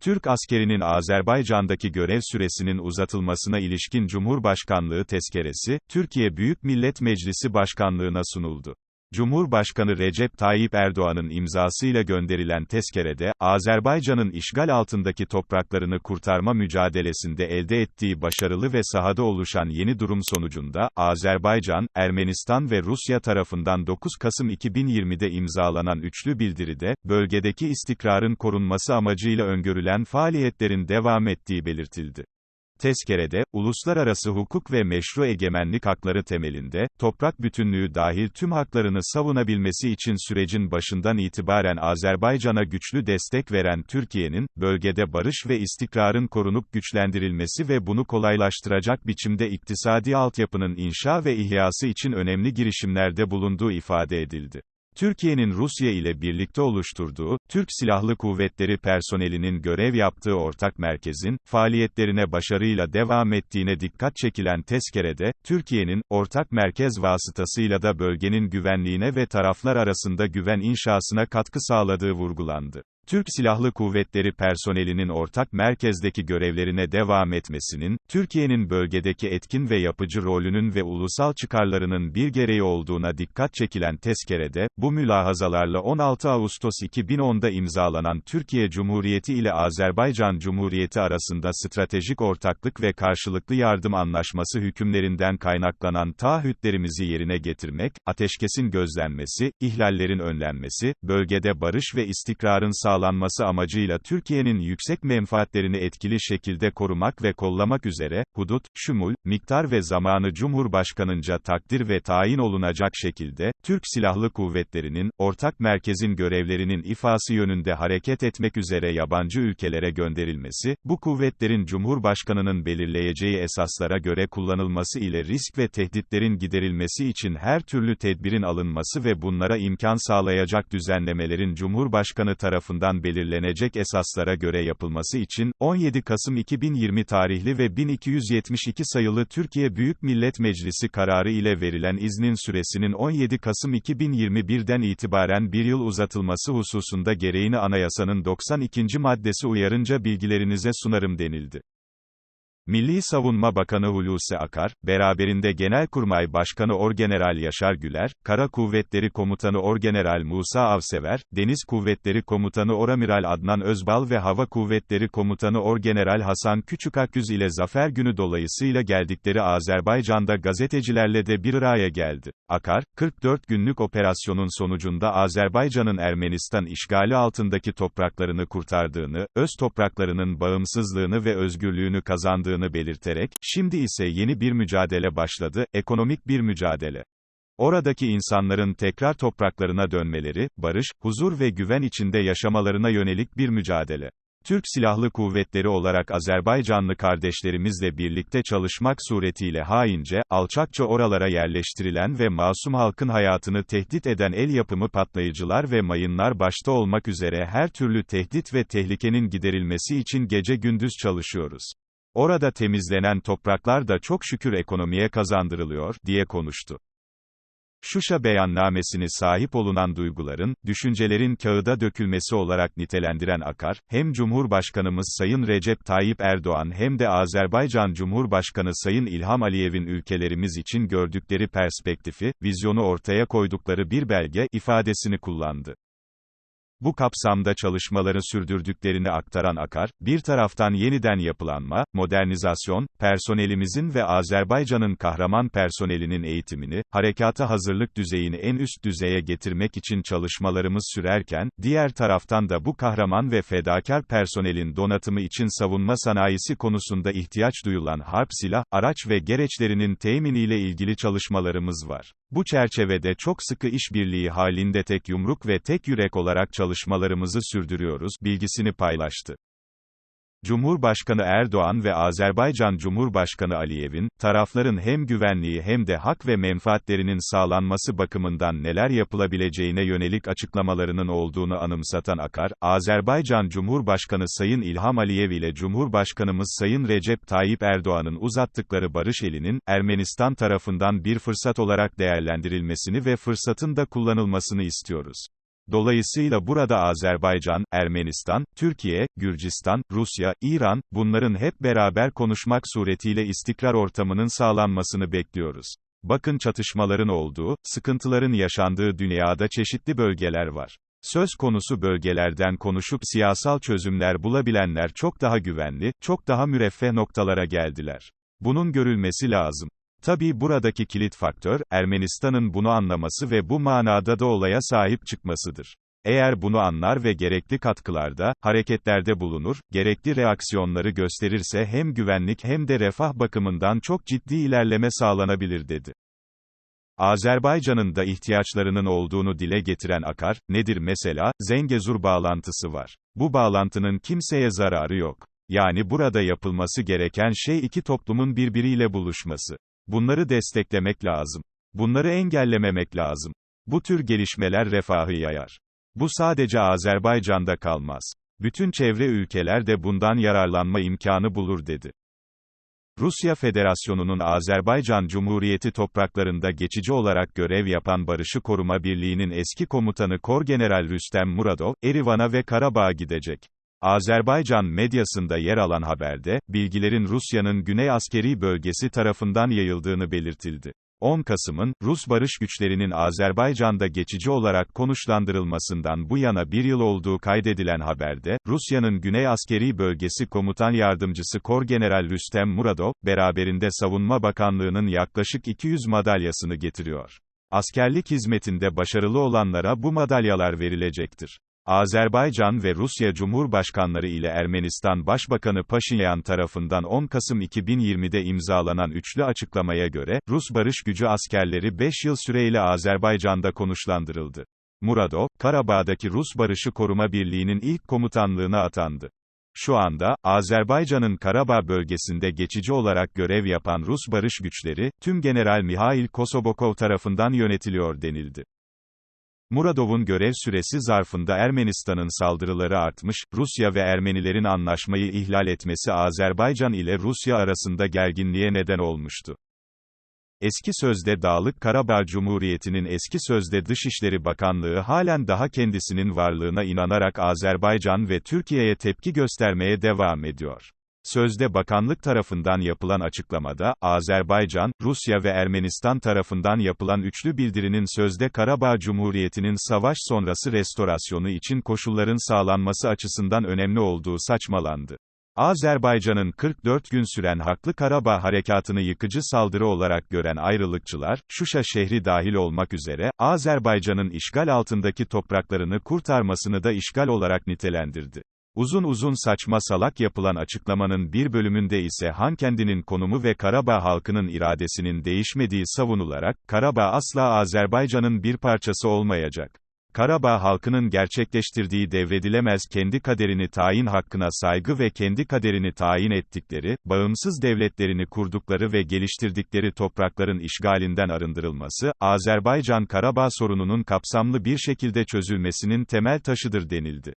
Türk askerinin Azerbaycan'daki görev süresinin uzatılmasına ilişkin Cumhurbaşkanlığı tezkeresi, Türkiye Büyük Millet Meclisi Başkanlığına sunuldu. Cumhurbaşkanı Recep Tayyip Erdoğan'ın imzasıyla gönderilen tezkerede, Azerbaycan'ın işgal altındaki topraklarını kurtarma mücadelesinde elde ettiği başarılı ve sahada oluşan yeni durum sonucunda, Azerbaycan, Ermenistan ve Rusya tarafından 9 Kasım 2020'de imzalanan üçlü bildiride, bölgedeki istikrarın korunması amacıyla öngörülen faaliyetlerin devam ettiği belirtildi. Tezkerede, uluslararası hukuk ve meşru egemenlik hakları temelinde, toprak bütünlüğü dahil tüm haklarını savunabilmesi için sürecin başından itibaren Azerbaycan'a güçlü destek veren Türkiye'nin, bölgede barış ve istikrarın korunup güçlendirilmesi ve bunu kolaylaştıracak biçimde iktisadi altyapının inşa ve ihyası için önemli girişimlerde bulunduğu ifade edildi. Türkiye'nin Rusya ile birlikte oluşturduğu, Türk Silahlı Kuvvetleri personelinin görev yaptığı ortak merkezin, faaliyetlerine başarıyla devam ettiğine dikkat çekilen tezkerede, Türkiye'nin, ortak merkez vasıtasıyla da bölgenin güvenliğine ve taraflar arasında güven inşasına katkı sağladığı vurgulandı. Türk Silahlı Kuvvetleri personelinin ortak merkezdeki görevlerine devam etmesinin, Türkiye'nin bölgedeki etkin ve yapıcı rolünün ve ulusal çıkarlarının bir gereği olduğuna dikkat çekilen tezkerede, bu mülahazalarla 16 Ağustos 2010'da imzalanan Türkiye Cumhuriyeti ile Azerbaycan Cumhuriyeti arasında stratejik ortaklık ve karşılıklı yardım anlaşması hükümlerinden kaynaklanan taahhütlerimizi yerine getirmek, ateşkesin gözlenmesi, ihlallerin önlenmesi, bölgede barış ve istikrarın sağlanması, sağlanması amacıyla Türkiye'nin yüksek menfaatlerini etkili şekilde korumak ve kollamak üzere, hudut, şumul, miktar ve zamanı Cumhurbaşkanınca takdir ve tayin olunacak şekilde, Türk Silahlı Kuvvetleri'nin, ortak merkezin görevlerinin ifası yönünde hareket etmek üzere yabancı ülkelere gönderilmesi, bu kuvvetlerin Cumhurbaşkanının belirleyeceği esaslara göre kullanılması ile risk ve tehditlerin giderilmesi için her türlü tedbirin alınması ve bunlara imkan sağlayacak düzenlemelerin Cumhurbaşkanı tarafından tarafından belirlenecek esaslara göre yapılması için, 17 Kasım 2020 tarihli ve 1272 sayılı Türkiye Büyük Millet Meclisi kararı ile verilen iznin süresinin 17 Kasım 2021'den itibaren bir yıl uzatılması hususunda gereğini anayasanın 92. maddesi uyarınca bilgilerinize sunarım denildi. Milli Savunma Bakanı Hulusi Akar, beraberinde Genelkurmay Başkanı Orgeneral Yaşar Güler, Kara Kuvvetleri Komutanı Orgeneral Musa Avsever, Deniz Kuvvetleri Komutanı Oramiral Adnan Özbal ve Hava Kuvvetleri Komutanı Orgeneral Hasan Küçükakgüz ile Zafer Günü dolayısıyla geldikleri Azerbaycan'da gazetecilerle de bir araya geldi. Akar, 44 günlük operasyonun sonucunda Azerbaycan'ın Ermenistan işgali altındaki topraklarını kurtardığını, öz topraklarının bağımsızlığını ve özgürlüğünü kazandığını başladığını belirterek, şimdi ise yeni bir mücadele başladı, ekonomik bir mücadele. Oradaki insanların tekrar topraklarına dönmeleri, barış, huzur ve güven içinde yaşamalarına yönelik bir mücadele. Türk Silahlı Kuvvetleri olarak Azerbaycanlı kardeşlerimizle birlikte çalışmak suretiyle haince, alçakça oralara yerleştirilen ve masum halkın hayatını tehdit eden el yapımı patlayıcılar ve mayınlar başta olmak üzere her türlü tehdit ve tehlikenin giderilmesi için gece gündüz çalışıyoruz. Orada temizlenen topraklar da çok şükür ekonomiye kazandırılıyor, diye konuştu. Şuşa beyannamesini sahip olunan duyguların, düşüncelerin kağıda dökülmesi olarak nitelendiren Akar, hem Cumhurbaşkanımız Sayın Recep Tayyip Erdoğan hem de Azerbaycan Cumhurbaşkanı Sayın İlham Aliyev'in ülkelerimiz için gördükleri perspektifi, vizyonu ortaya koydukları bir belge, ifadesini kullandı. Bu kapsamda çalışmaları sürdürdüklerini aktaran Akar, bir taraftan yeniden yapılanma, modernizasyon, personelimizin ve Azerbaycan'ın kahraman personelinin eğitimini, harekata hazırlık düzeyini en üst düzeye getirmek için çalışmalarımız sürerken, diğer taraftan da bu kahraman ve fedakar personelin donatımı için savunma sanayisi konusunda ihtiyaç duyulan harp silah, araç ve gereçlerinin teminiyle ilgili çalışmalarımız var. Bu çerçevede çok sıkı işbirliği halinde tek yumruk ve tek yürek olarak çalışmalarımızı sürdürüyoruz, bilgisini paylaştı. Cumhurbaşkanı Erdoğan ve Azerbaycan Cumhurbaşkanı Aliyev'in, tarafların hem güvenliği hem de hak ve menfaatlerinin sağlanması bakımından neler yapılabileceğine yönelik açıklamalarının olduğunu anımsatan Akar, Azerbaycan Cumhurbaşkanı Sayın İlham Aliyev ile Cumhurbaşkanımız Sayın Recep Tayyip Erdoğan'ın uzattıkları barış elinin, Ermenistan tarafından bir fırsat olarak değerlendirilmesini ve fırsatın da kullanılmasını istiyoruz. Dolayısıyla burada Azerbaycan, Ermenistan, Türkiye, Gürcistan, Rusya, İran, bunların hep beraber konuşmak suretiyle istikrar ortamının sağlanmasını bekliyoruz. Bakın çatışmaların olduğu, sıkıntıların yaşandığı dünyada çeşitli bölgeler var. Söz konusu bölgelerden konuşup siyasal çözümler bulabilenler çok daha güvenli, çok daha müreffeh noktalara geldiler. Bunun görülmesi lazım. Tabii buradaki kilit faktör, Ermenistan'ın bunu anlaması ve bu manada da olaya sahip çıkmasıdır. Eğer bunu anlar ve gerekli katkılarda, hareketlerde bulunur, gerekli reaksiyonları gösterirse hem güvenlik hem de refah bakımından çok ciddi ilerleme sağlanabilir dedi. Azerbaycan'ın da ihtiyaçlarının olduğunu dile getiren Akar, nedir mesela, Zengezur bağlantısı var. Bu bağlantının kimseye zararı yok. Yani burada yapılması gereken şey iki toplumun birbiriyle buluşması. Bunları desteklemek lazım. Bunları engellememek lazım. Bu tür gelişmeler refahı yayar. Bu sadece Azerbaycan'da kalmaz. Bütün çevre ülkeler de bundan yararlanma imkanı bulur dedi. Rusya Federasyonu'nun Azerbaycan Cumhuriyeti topraklarında geçici olarak görev yapan Barışı Koruma Birliği'nin eski komutanı Korgeneral Rüstem Muradov, Erivan'a ve Karabağ'a gidecek. Azerbaycan medyasında yer alan haberde, bilgilerin Rusya'nın Güney Askeri Bölgesi tarafından yayıldığını belirtildi. 10 Kasım'ın, Rus barış güçlerinin Azerbaycan'da geçici olarak konuşlandırılmasından bu yana bir yıl olduğu kaydedilen haberde, Rusya'nın Güney Askeri Bölgesi Komutan Yardımcısı Korgeneral Rüstem Muradov, beraberinde Savunma Bakanlığı'nın yaklaşık 200 madalyasını getiriyor. Askerlik hizmetinde başarılı olanlara bu madalyalar verilecektir. Azerbaycan ve Rusya Cumhurbaşkanları ile Ermenistan Başbakanı Paşinyan tarafından 10 Kasım 2020'de imzalanan üçlü açıklamaya göre, Rus barış gücü askerleri 5 yıl süreyle Azerbaycan'da konuşlandırıldı. Muradov, Karabağ'daki Rus Barışı Koruma Birliği'nin ilk komutanlığına atandı. Şu anda, Azerbaycan'ın Karabağ bölgesinde geçici olarak görev yapan Rus barış güçleri, tüm General Mihail Kosobokov tarafından yönetiliyor denildi. Muradov'un görev süresi zarfında Ermenistan'ın saldırıları artmış, Rusya ve Ermenilerin anlaşmayı ihlal etmesi Azerbaycan ile Rusya arasında gerginliğe neden olmuştu. Eski sözde Dağlık Karabağ Cumhuriyeti'nin eski sözde Dışişleri Bakanlığı halen daha kendisinin varlığına inanarak Azerbaycan ve Türkiye'ye tepki göstermeye devam ediyor. Sözde bakanlık tarafından yapılan açıklamada, Azerbaycan, Rusya ve Ermenistan tarafından yapılan üçlü bildirinin sözde Karabağ Cumhuriyeti'nin savaş sonrası restorasyonu için koşulların sağlanması açısından önemli olduğu saçmalandı. Azerbaycan'ın 44 gün süren Haklı Karabağ harekatını yıkıcı saldırı olarak gören ayrılıkçılar, Şuşa şehri dahil olmak üzere, Azerbaycan'ın işgal altındaki topraklarını kurtarmasını da işgal olarak nitelendirdi. Uzun uzun saçma salak yapılan açıklamanın bir bölümünde ise Han kendinin konumu ve Karabağ halkının iradesinin değişmediği savunularak, Karabağ asla Azerbaycan'ın bir parçası olmayacak. Karabağ halkının gerçekleştirdiği devredilemez kendi kaderini tayin hakkına saygı ve kendi kaderini tayin ettikleri, bağımsız devletlerini kurdukları ve geliştirdikleri toprakların işgalinden arındırılması, Azerbaycan-Karabağ sorununun kapsamlı bir şekilde çözülmesinin temel taşıdır denildi.